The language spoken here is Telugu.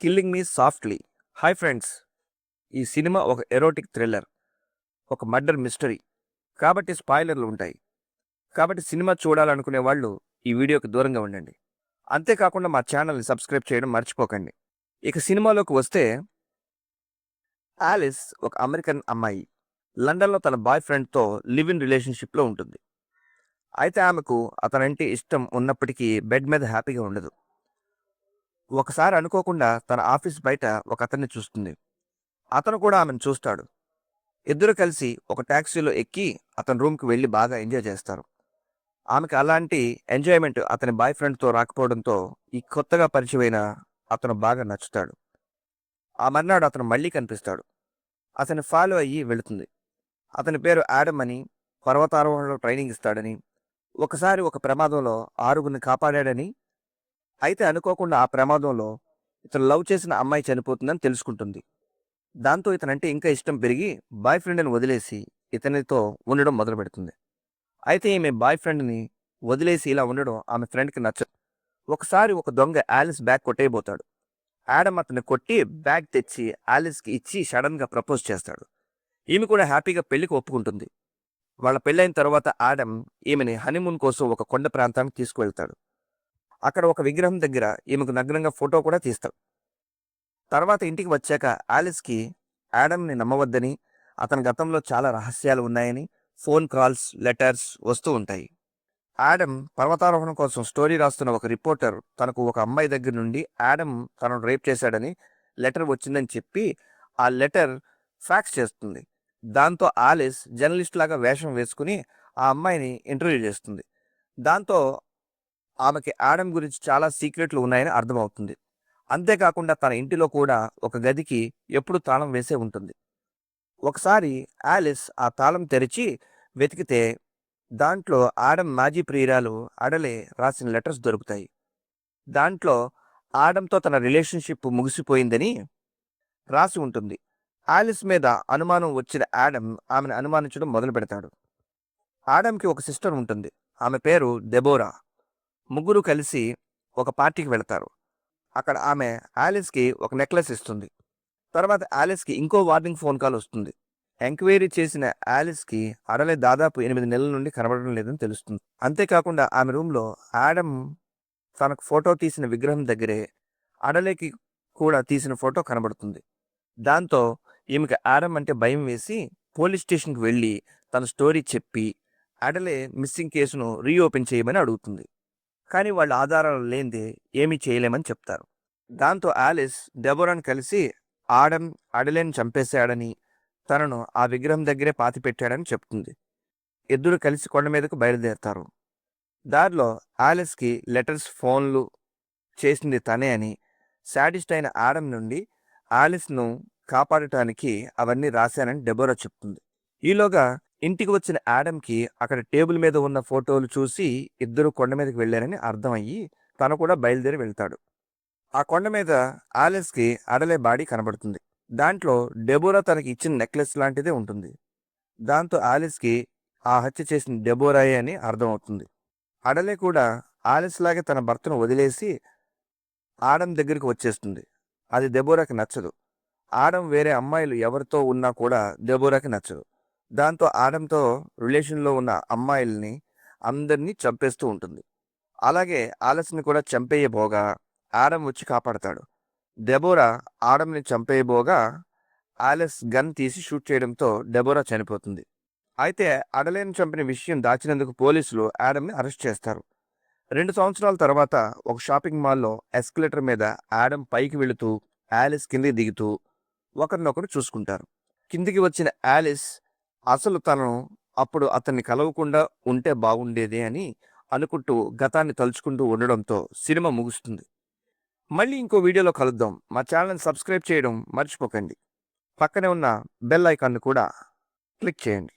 Killing me softly hi friends ఈ సినిమా ఒక ఎరోటిక్ థ్రిల్లర్ ఒక మర్డర్ మిస్టరీ. కాబట్టి స్పాయిలర్లు ఉంటాయి. కాబట్టి సినిమా చూడాలనుకునే వాళ్ళు ఈ వీడియోకి దూరంగా ఉండండి. అంతేకాకుండా మా ఛానల్ని సబ్స్క్రైబ్ చేయడం మర్చిపోకండి. ఇక సినిమాలోకి వస్తే ఆలిస్ ఒక అమెరికన్ అమ్మాయి. లండన్లో తన బాయ్ ఫ్రెండ్తో లివ్ ఇన్ రిలేషన్షిప్లో ఉంటుంది. అయితే ఆమెకు అతనంటే ఇష్టం ఉన్నప్పటికీ బెడ్ మీద హ్యాపీగా ఉండదు. ఒకసారి అనుకోకుండా తన ఆఫీస్ బయట ఒక అతన్ని చూస్తుంది. అతను కూడా ఆమెను చూస్తాడు. ఇద్దరు కలిసి ఒక ట్యాక్సీలో ఎక్కి అతని రూమ్కి వెళ్ళి బాగా ఎంజాయ్ చేస్తారు. ఆమెకు అలాంటి ఎంజాయ్మెంట్ అతని బాయ్ ఫ్రెండ్తో రాకపోవడంతో ఈ కొత్తగా పరిచయమైన అతను బాగా నచ్చుతాడు. ఆ మర్నాడు అతను మళ్ళీ కనిపిస్తాడు. అతని ఫాలో అయ్యి వెళుతుంది. అతని పేరు యాడమ్ అని పర్వతారోహణలో ట్రైనింగ్ ఇస్తాడని ఒకసారి ఒక ప్రమాదంలో ఆరుగురిని కాపాడాడని అయితే అనుకోకుండా ఆ ప్రమాదంలో ఇతను లవ్ చేసిన అమ్మాయి చనిపోతుందని తెలుసుకుంటుంది. దాంతో ఇతనంటే ఇంకా ఇష్టం పెరిగి బాయ్ ఫ్రెండ్ని వదిలేసి ఇతనితో ఉండడం మొదలు పెడుతుంది అయితే ఈమె బాయ్ ఫ్రెండ్ని వదిలేసి ఇలా ఉండడం ఆమె ఫ్రెండ్కి నచ్చదు ఒకసారి ఒక దొంగ ఆలిస్ బ్యాగ్ కొట్టేయబోతాడు. యాడమ్ అతన్ని కొట్టి బ్యాగ్ తెచ్చి ఆలిస్కి ఇచ్చి సడన్గా ప్రపోజ్ చేస్తాడు. ఈమె కూడా హ్యాపీగా పెళ్ళికి ఒప్పుకుంటుంది. వాళ్ళ పెళ్ళైన తర్వాత ఆడమ్ ఈమెని హనీమూన్ కోసం ఒక కొండ ప్రాంతానికి తీసుకువెళ్తాడు. అక్కడ ఒక విగ్రహం దగ్గర ఈమెకు నగ్నంగా ఫోటో కూడా తీస్తాడు తర్వాత ఇంటికి వచ్చాక ఆలిస్కి యాడమ్ని నమ్మవద్దని అతని గతంలో చాలా రహస్యాలు ఉన్నాయని ఫోన్ కాల్స్ లెటర్స్ వస్తూ ఉంటాయి. యాడమ్ పర్వతారోహణం కోసం స్టోరీ రాస్తున్న ఒక రిపోర్టర్ తనకు ఒక అమ్మాయి దగ్గర నుండి యాడమ్ తనను రేప్ చేశాడని లెటర్ వచ్చిందని చెప్పి ఆ లెటర్ ఫ్యాక్స్ చేస్తుంది. దాంతో ఆలిస్ జర్నలిస్ట్ లాగా వేషం వేసుకుని ఆ అమ్మాయిని ఇంటర్వ్యూ చేస్తుంది. దాంతో ఆమెకి ఆడం గురించి చాలా సీక్రెట్లు ఉన్నాయని అర్థమవుతుంది. అంతేకాకుండా తన ఇంటిలో కూడా ఒక గదికి ఎప్పుడు తాళం వేసే ఉంటుంది. ఒకసారి ఆలిస్ ఆ తాళం తెరిచి వెతికితే దాంట్లో ఆడమ్ మాజీ ప్రియురాలు అడలే రాసిన లెటర్స్ దొరుకుతాయి. దాంట్లో ఆడంతో తన రిలేషన్షిప్ ముగిసిపోయిందని రాసి ఉంటుంది. ఆలిస్ మీద అనుమానం వచ్చిన ఆడమ్ ఆమెను అనుమానించడం మొదలు పెడతాడు ఆడమ్కి ఒక సిస్టర్ ఉంటుంది. ఆమె పేరు దెబోరా ముగ్గురు కలిసి ఒక పార్టీకి వెళతారు. అక్కడ ఆమె ఆలిస్కి ఒక నెక్లెస్ ఇస్తుంది. తర్వాత ఆలిస్కి ఇంకో వార్నింగ్ ఫోన్ కాల్ వస్తుంది. ఎంక్వైరీ చేసిన ఆలిస్కి అడలే దాదాపు ఎనిమిది నెలల నుండి కనబడడం లేదని తెలుస్తుంది. అంతేకాకుండా ఆమె రూమ్లో ఆడమ్ తనకు ఫోటో తీసిన విగ్రహం దగ్గరే అడలేకి కూడా తీసిన ఫోటో కనబడుతుంది. దాంతో ఈమెకి ఆడమ్ అంటే భయం వేసి పోలీస్ స్టేషన్కి వెళ్ళి తన స్టోరీ చెప్పి అడలే మిస్సింగ్ కేసును రీఓపెన్ చేయమని అడుగుతుంది. కానీ వాళ్ళ ఆధారాలు లేనిదే ఏమీ చేయలేమని చెప్తారు. దాంతో ఆలిస్ డెబోరాన్ కలిసి ఆడమ్ అడలేని చంపేశాడని తనను ఆ విగ్రహం దగ్గరే పాతిపెట్టాడని చెప్తుంది. ఇద్దరు కలిసి కొండ మీదకు బయలుదేరతారు. దారిలో ఆలిస్కి లెటర్స్ ఫోన్లు చేసింది తనే అని శాడిస్ట్ అయిన ఆడమ్ నుండి ఆలిస్ను కాపాడటానికి అవన్నీ రాశానని డెబోరా చెప్తుంది. ఈలోగా ఇంటికి వచ్చిన యాడమ్కి అక్కడ టేబుల్ మీద ఉన్న ఫోటోలు చూసి ఇద్దరు కొండ మీదకి వెళ్ళారని అర్థమయ్యి తను కూడా బయలుదేరి వెళ్తాడు. ఆ కొండ మీద ఆలెస్కి అడలే బాడీ కనబడుతుంది. దాంట్లో డెబోరా తనకి ఇచ్చిన నెక్లెస్ లాంటిదే ఉంటుంది. దాంతో ఆలిస్కి ఆ హత్య చేసిన డెబోరాయే అని అర్థమవుతుంది. అడలే కూడా ఆలిస్ లాగే తన భర్తను వదిలేసి ఆడం దగ్గరికి వచ్చేస్తుంది. అది దెబోరాకి నచ్చదు. ఆడం వేరే అమ్మాయిలు ఎవరితో ఉన్నా కూడా దెబోరాకి నచ్చదు. దాంతో ఆడంతో రిలేషన్లో ఉన్న అమ్మాయిల్ని అందరినీ చంపేస్తూ ఉంటుంది. అలాగే ఆలస్ని కూడా చంపేయబోగా ఆడం వచ్చి కాపాడతాడు. డెబోరా ఆడంని చంపేయబోగా ఆలెస్ గన్ తీసి షూట్ చేయడంతో డెబోరా చనిపోతుంది. అయితే అడలేని చంపిన విషయం దాచినందుకు పోలీసులు ఆడమ్ని అరెస్ట్ చేస్తారు. రెండు సంవత్సరాల తర్వాత ఒక షాపింగ్ మాల్లో ఎస్కలేటర్ మీద ఆడమ్ పైకి వెళుతూ ఆలిస్ కిందకి దిగుతూ ఒకరినొకరు చూసుకుంటారు. కిందికి వచ్చిన ఆలిస్ అసలు తను అప్పుడు అతన్ని కలవకుండా ఉంటే బాగుండేది అని అనుకుంటూ గతాన్ని తలుచుకుంటూ ఉండడంతో సినిమా ముగుస్తుంది. మళ్ళీ ఇంకో వీడియోలో కలుద్దాం. మా ఛానల్ని సబ్స్క్రైబ్ చేయడం మర్చిపోకండి. పక్కనే ఉన్న బెల్ ఐకాన్ను కూడా క్లిక్ చేయండి.